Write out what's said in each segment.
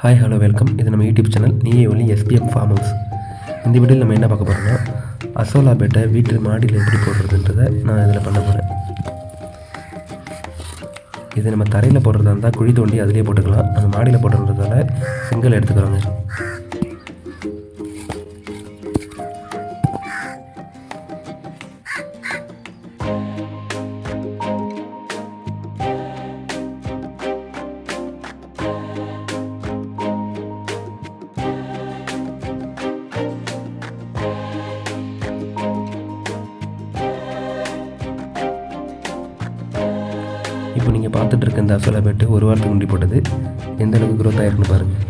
Hi hello welcome இது நம்ம YouTube channel நீயே ஒளி எஸ்பிஎம் ஃபார்ம் ஹவுஸ் இந்த வீடியோவில் நம்ம என்ன பார்க்க போகிறோம்னா அசோலா பேட்டை வீட்டு மாடியில் எப்படி போடுறதுன்றதை நான் இதில் பண்ண போகிறேன் இது நம்ம தரையில் போடுறதா இருந்தால் குழி தோண்டி அதிலே போட்டுக்கலாம். நம்ம மாடியில் போடுறதால சிங்கிள் எடுத்துக்கிறோங்க. இப்போ நீங்கள் பார்த்துட்டு இருக்க இந்த அசோலா பேட்டு ஒரு வாரத்துக்கு முன்னாடி போட்டது. எந்த அளவுக்கு க்ரோத் ஆயிருக்குன்னு பாருங்கள்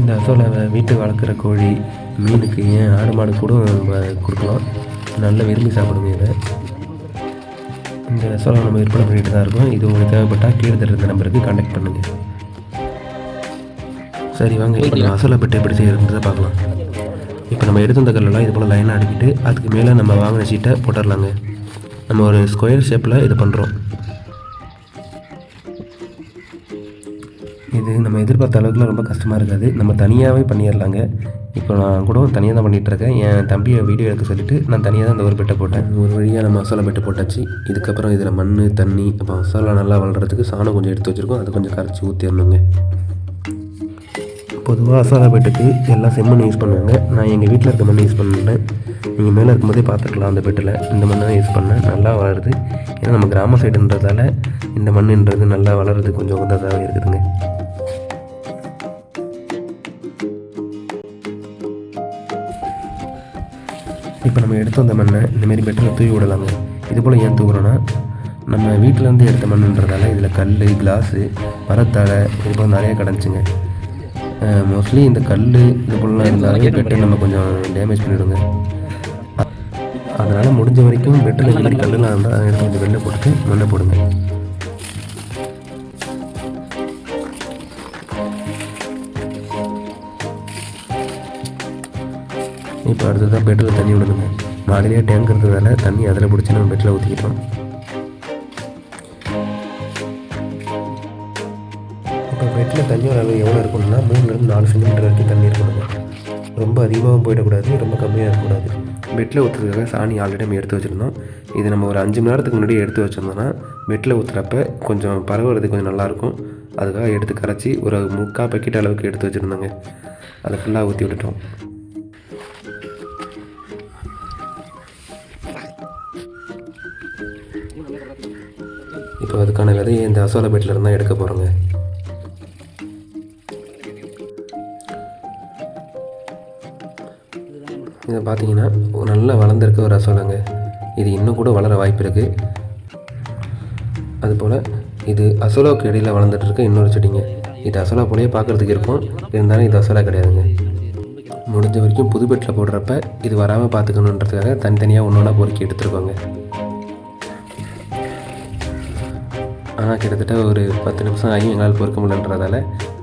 இந்த அசோலாவை வீட்டுக்கு வளர்க்குற கோழி மீனுக்கு ஏன் ஆடு மாடு கூட நம்ம கொடுக்கலாம். நல்லா விரும்பி சாப்பிடுங்க இதை. இந்த அசோலா நம்ம விற்பனை பண்ணிட்டு தான் இருக்கோம். இது உங்களுக்கு தேவைப்பட்டால் கீழே தருகிற நம்பருக்கு கான்டாக்ட் பண்ணுங்கள் சரி வாங்க இப்போ நம்ம அசோலா பெட்டு எப்படி செய்யறதுன்றதை பார்க்கலாம். இப்போ நம்ம எடுத்து வந்த கல்லெல்லாம் இது போல் லைனாக அடுக்கிட்டு அதுக்கு மேலே நம்ம வாங்கின சீட்டை போட்டுடலாங்க நம்ம ஒரு ஸ்கொயர் ஷேப்பில் இது பண்ணுறோம் இது நம்ம எதிர்பார்த்த அளவுக்குலாம் ரொம்ப கஷ்டமாக இருக்காது. நம்ம தனியாகவே பண்ணிடலாங்க இப்போ நான் கூட தனியாக தான் பண்ணிகிட்டு இருக்கேன் என் தம்பியை வீடியோ எடுக்க சொல்லிவிட்டு நான் தனியாக தான் இந்த ஒரு பெட்டை போட்டேன். ஒரு வழியாக நம்ம மசாலா பெட்டை போட்டாச்சு. இதுக்கப்புறம் இதில் மண் தண்ணி அப்போ மசாலா நல்லா வளர்கிறதுக்கு சாணம் கொஞ்சம் எடுத்து வச்சுருக்கோம். அதை கொஞ்சம் கரைச்சி ஊற்றிடணுங்க பொதுவாக மசாலா பெட்டுக்கு எல்லாம் செம்மண் யூஸ் பண்ணுவாங்க. நான் எங்கள் வீட்டில் இருக்க மண் யூஸ் பண்ணேன் நீங்கள் மேலே இருக்கும்போதே பார்த்துருக்கலாம் அந்த பெட்டில். இந்த மண்ணை தான் யூஸ் பண்ணேன். நல்லா வளருது. ஏன்னா நம்ம கிராம சைடுன்றதால இந்த மண்ணுன்றது நல்லா வளருது கொஞ்சம் உதவியாக இருக்குதுங்க. இப்போ நம்ம எடுத்து வந்த மண்ணை இந்தமாரி பெட்டில் தூவி விடலாங்க. இது போல் ஏன் தூவுறோன்னா நம்ம வீட்டிலேருந்து எடுத்த மண்ணுன்றதால இதில் கல் கிளாஸு மரத்தாழை இது போல் நிறைய கிடந்துச்சுங்க. மோஸ்ட்லி இந்த கல் இது போலலாம் இருந்தாலே பெட்டை நம்ம கொஞ்சம் டேமேஜ் பண்ணிவிடுங்க அதனால் முடிஞ்ச வரைக்கும் பெட்டில் இந்த மாதிரி கல்லுலாம் இருந்தால் அதை எடுத்து கொஞ்சம் வெளில போட்டுட்டு மண்ணை போடுங்க. இப்போ அடுத்ததாக பெட்டில் தண்ணி விடணுங்க. மாடிலேயே டேங்க் இருக்கிறதால தண்ணி அதில் பிடிச்சி நம்ம பெட்டில் ஊற்றிக்கிட்டோம் இப்போ பெட்டில் தண்ணியோட அளவு எவ்வளோ இருக்கணும்னா மூணுலேருந்து நாலு சென்டிமீட்டர் வரைக்கும் தண்ணி இருக்கணுங்க. ரொம்ப அதிகமாகவும் போயிடக்கூடாது ரொம்ப கம்மியாக இருக்கக்கூடாது. பெட்டில் ஊற்றுறதுக்காக சாணி ஆல்ரெடி நம்ம எடுத்து வச்சுருந்தோம். இது நம்ம ஒரு அஞ்சு மணி நேரத்துக்கு முன்னாடி எடுத்து வச்சுருந்தோம்னா பெட்டில் ஊற்றுறப்ப கொஞ்சம் பரவுறது கொஞ்சம் நல்லாயிருக்கும் அதுக்காக எடுத்து கரைச்சி ஒரு முக்கால் பக்கெட் அளவுக்கு எடுத்து வச்சுருந்தோங்க. அதை ஃபுல்லாக ஊற்றி விட்டுட்டோம். இப்போ அதுக்கான விதையை இந்த அசோலா பெட்டில் இருந்தால் எடுக்க போகிறோங்க இதை பார்த்தீங்கன்னா நல்லா வளர்ந்துருக்க ஒரு அசோலாங்க. இது இன்னும் கூட வளர வாய்ப்பு இருக்குது அதுபோல் இது அசோலாவுக்கு இடையில் வளர்ந்துட்டுருக்க இன்னொரு செடிங்க. இது அசோலா போலேயே பார்க்குறதுக்கு இருக்கும். இருந்தாலும் இது அசோலா கிடையாதுங்க. முடிஞ்ச வரைக்கும் புது பெட்டில் போடுறப்ப இது வராமல் பார்த்துக்கணுன்றதுக்காக தனித்தனியாக ஒன்று ஒன்றா பொறுக்கி எடுத்துருக்கோங்க. ஆனால் கிட்டத்தட்ட ஒரு பத்து நிமிஷம் ஆகி எங்களால் பொறுக்க முடியலன்றதால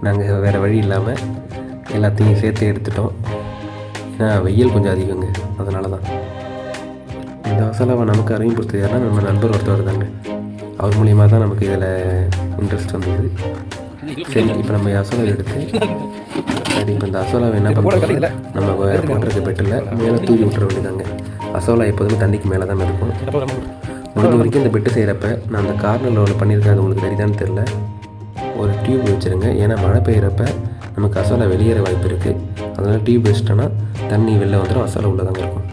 நாங்கள் வேறு வழி இல்லாமல் எல்லாத்தையும் சேர்த்து எடுத்துட்டோம். ஏன்னா வெயில் கொஞ்சம் அதிகங்க. அதனால தான் இந்த மசாலாவை நமக்கு அறிமுகப்படுத்து யாருன்னா நம்ம நண்பர் ஒருத்தவர் தாங்க. அவர் மூலியமாக தான் நமக்கு இதில் இன்ட்ரெஸ்ட் வந்தது. சரி இப்போ நம்ம அசோலா எடுத்து சரி இப்போ இந்த அசோலாவை என்ன பண்ணுறோம் நம்ம போட்டிருக்க பெட்டில் மேலே தூக்கி விட்டுற வேண்டியதாங்க அசோலா எப்போதுமே தண்ணிக்கு மேலே தான் இருக்கும் முடிஞ்ச வரைக்கும் இந்த பெட்டு செய்கிறப்ப நான் அந்த கார்னரில் ஒன்று பண்ணியிருக்கேன் அது உங்களுக்கு தெரியுதான்னு தெரில ஒரு டியூப் வச்சுருங்க. ஏன்னா மழை பெய்கிறப்ப நமக்கு அசோலா வெளியேற வாய்ப்பு இருக்குது அதனால் டியூப் வச்சிட்டோன்னா தண்ணி வெளில வந்துடும் அசோலா உள்ளே தாங்க இருக்கும்.